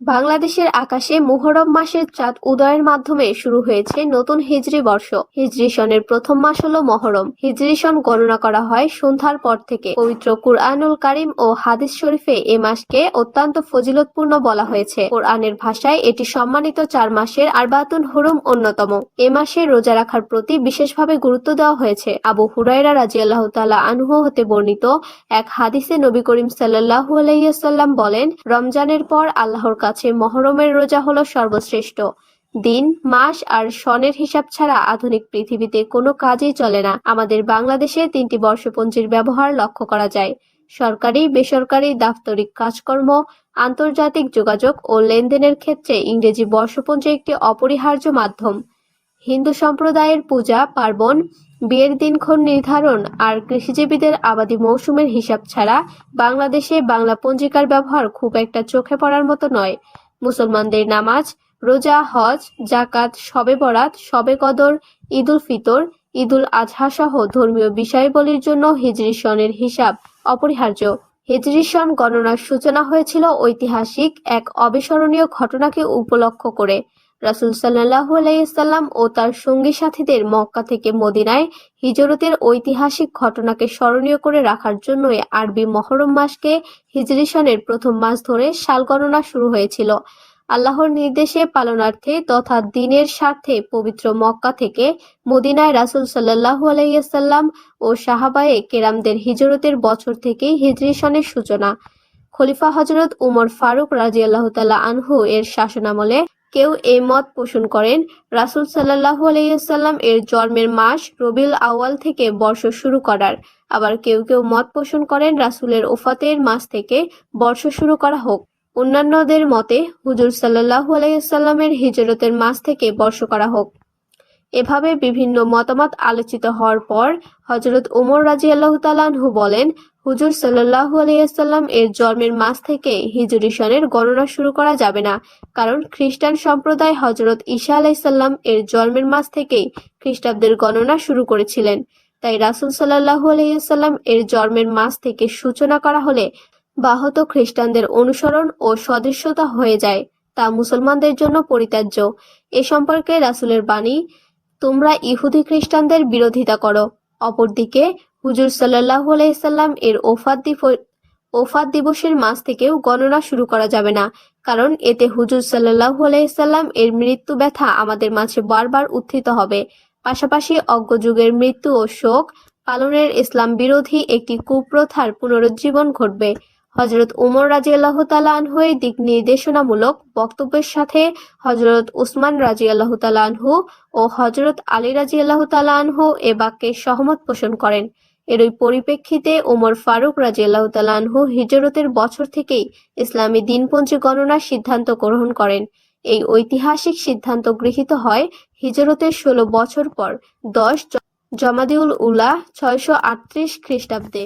বাংলাদেশের আকাশে মুহররম মাসের চাঁদ উদয়ের মাধ্যমে শুরু হয়েছে নতুন হিজরি বর্ষ। হিজরি সনের প্রথম মাস হলো মহরম। হিজরি সন গণনা করা হয় সন্ধ্যার পর থেকে। পবিত্র কুরআনুল কারিম ও হাদিস শরীফে এ মাসকে অত্যন্ত ফজিলতপূর্ণ বলা হয়েছে। কোরআনের ভাষায় এটি সম্মানিত চার মাসের আরবাতুন হুরুম অন্যতম। এ মাসে রোজা রাখার প্রতি বিশেষভাবে গুরুত্ব দেওয়া হয়েছে। আবু হুরাইরা রাজিয়াল্লাহ তাআলা আনহু হতে বর্ণিত এক হাদিসে নবী করিম সাল্লাল্লাহু আলাইসাল্লাম বলেন, রমজানের পর আল্লাহর কাছে মহরমের রোজা হলো সর্বশ্রেষ্ঠ। দিন, মাস আর সনের হিসাব ছাড়া আধুনিক পৃথিবীতে কোনো কাজই চলে না। আমাদের বাংলাদেশে তিনটি বর্ষপঞ্জির ব্যবহার লক্ষ্য করা যায়। সরকারি, বেসরকারি, দাপ্তরিক কাজকর্ম, আন্তর্জাতিক যোগাযোগ ও লেনদেনের ক্ষেত্রে ইংরেজি বর্ষপঞ্জি একটি অপরিহার্য মাধ্যম। হিন্দু সম্প্রদায়ের পূজা, পার্বণ, বিয়ের দিনক্ষণ নির্ধারণ আর কৃষিজীবীদের আবাদি মৌসুমের হিসাব ছাড়া বাংলাদেশে বাংলা পঞ্জিকার ব্যবহার খুব একটা চোখে পড়ার মতো নয়। মুসলমানদের নামাজ, রোজা, হজ জাকাত শবে বরাত শবে কদর, ঈদুল ফিতর, ঈদুল আজহা সহ ধর্মীয় বিষয়াবলীর জন্য হিজরি সনের হিসাব অপরিহার্য। হিজরি সন গণনার সূচনা হয়েছিল ঐতিহাসিক এক অবিস্মরণীয় ঘটনাকে উপলক্ষ করে। রাসুল সাল্লাহু আলাইসাল্লাম ও তার সঙ্গী সাথীদের মক্কা থেকে মদিনায় হিজরতের ঐতিহাসিক ঘটনাকে স্মরণীয় করে রাখার জন্যই আরবি মহরম মাসকে হিজরি সনের প্রথম মাস ধরে সাল গণনা শুরু হয়েছিল। আল্লাহর নির্দেশে পালনার্থে তথা দিনের স্বার্থে পবিত্র মক্কা থেকে মদিনায় রাসুল সাল্লাহু আলাইসাল্লাম ও সাহাবায়ে কেরামদের হিজরতের বছর থেকেই হিজরি সনের সূচনা। খলিফা হজরত উমর ফারুক রাজিয়াল্লাহ তাল্লাহ আনহু এর শাসনামলে কেউ এ মত পোষণ করেন, রাসুল সাল্লাহ আলাইসাল্লাম এর জন্মের মাস রবিল আওয়াল থেকে বর্ষ শুরু করার। আবার কেউ কেউ মত পোষণ করেন, রাসুলের ওফাতের মাস থেকে বর্ষ শুরু করা হোক। অন্যান্যদের মতে, হুজুর সাল্লাহু আলাইসাল্লামের হিজরতের মাস থেকে বর্ষ করা হোক। এভাবে বিভিন্ন মতামত আলোচিত হওয়ার পর হজরত ওমর রাজি আল্লাহ তালানহু বলেন, হুজুর সাল্লাহু আলাইসাল্লাম এর জন্মের মাস থেকে হিজরি সনের গণনা শুরু করা যাবে না। কারণ খ্রিস্টান সম্প্রদায় হজরত ঈশা আলাইসাল্লাম এর জন্মের মাস থেকেই খ্রিস্টাব্দের গণনা শুরু করেছিলেন। তাই রাসুল সাল্লাহু আলাইসাল্লাম এর জন্মের মাস থেকে সূচনা করা হলে বাহত খ্রিস্টানদের অনুসরণ ও সদস্যতা হয়ে যায়। তা মুসলমানদের জন্য পরিত্যাজ্য। এ সম্পর্কে রাসুলের বাণী তোমরা ইহুদি খ্রিস্টানদের বিরোধিতা করো। অপরদিকে হুজুর সাল্লাহু আলাইসাল্লাম এর ওফাত ওফাত দিবসের মাস থেকেও গণনা শুরু করা যাবে না। কারণ এতে হুজুর সাল্লাহু আলাইসাল্লাম এর মৃত্যু ব্যথা আমাদের মাঝে বারবার উত্থিত হবে। পাশাপাশি অজ্ঞযুগের মৃত্যু ও শোক পালনের ইসলাম বিরোধী একটি কুপ্রথার পুনরুজ্জীবন ঘটবে। হজরত উমর রাজি আল্লাহ তালানহুয়ের দিক নির্দেশনামূলক বক্তব্যের সাথে হজরত উসমান রাজি আল্লাহ তালানহু ও হজরত আলী রাজি আল্লাহ তালানহু এ বাক্যে সহমত পোষণ করেন। এরই পরিপ্রেক্ষিতে ওমর ফারুক রাজি আল্লাহ তালানহু হিজরতের বছর থেকেই ইসলামী দিনপঞ্জি গণনার সিদ্ধান্ত গ্রহণ করেন। এই ঐতিহাসিক সিদ্ধান্ত গৃহীত হয় হিজরতের ষোলো বছর পর দশ জমাদিউল উলা ছয়শো আটত্রিশ খ্রিস্টাব্দে।